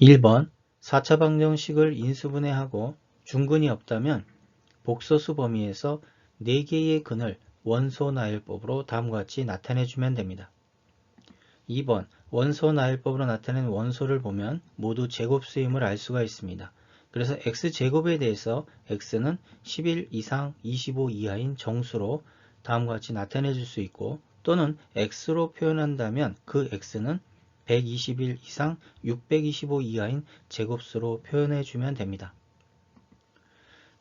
1번 4차 방정식을 인수분해하고 중근이 없다면 복소수 범위에서 4개의 근을 원소 나열법으로 다음과 같이 나타내주면 됩니다. 2번 원소 나열법으로 나타낸 원소를 보면 모두 제곱수임을 알 수가 있습니다. 그래서 x제곱에 대해서 x는 11 이상 25 이하인 정수로 다음과 같이 나타내 줄 수 있고 또는 x로 표현한다면 그 x는 121 이상 625 이하인 제곱수로 표현해 주면 됩니다.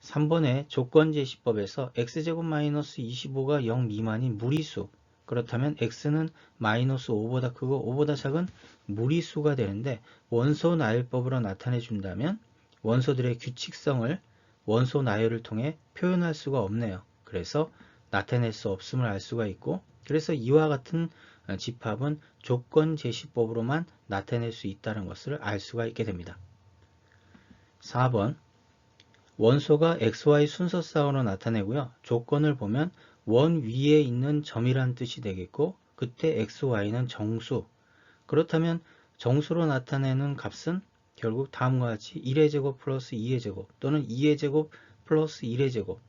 3번의 조건 제시법에서 x제곱 마이너스 25가 0 미만인 무리수 그렇다면 x는 마이너스 5보다 크고 5보다 작은 무리수가 되는데 원소 나열법으로 나타내 준다면 원소들의 규칙성을 원소 나열을 통해 표현할 수가 없네요. 그래서 나타낼 수 없음을 알 수가 있고 그래서 이와 같은 어, 집합은 조건 제시법으로만 나타낼 수 있다는 것을 알 수가 있게 됩니다. 4번 원소가 XY 순서쌍으로 나타내고요. 조건을 보면 원 위에 있는 점이란 뜻이 되겠고 그때 XY는 정수 그렇다면 정수로 나타내는 값은 결국 다음과 같이 1의 제곱 플러스 2의 제곱 또는 2의 제곱 플러스 1의 제곱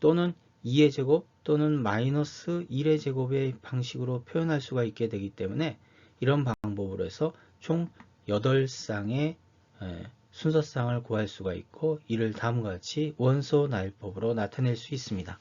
또는 2의 제곱 또는 마이너스 1의 제곱의 방식으로 표현할 수가 있게 되기 때문에 이런 방법으로 해서 총 8쌍의 순서쌍을 구할 수가 있고 이를 다음과 같이 원소 나열법으로 나타낼 수 있습니다.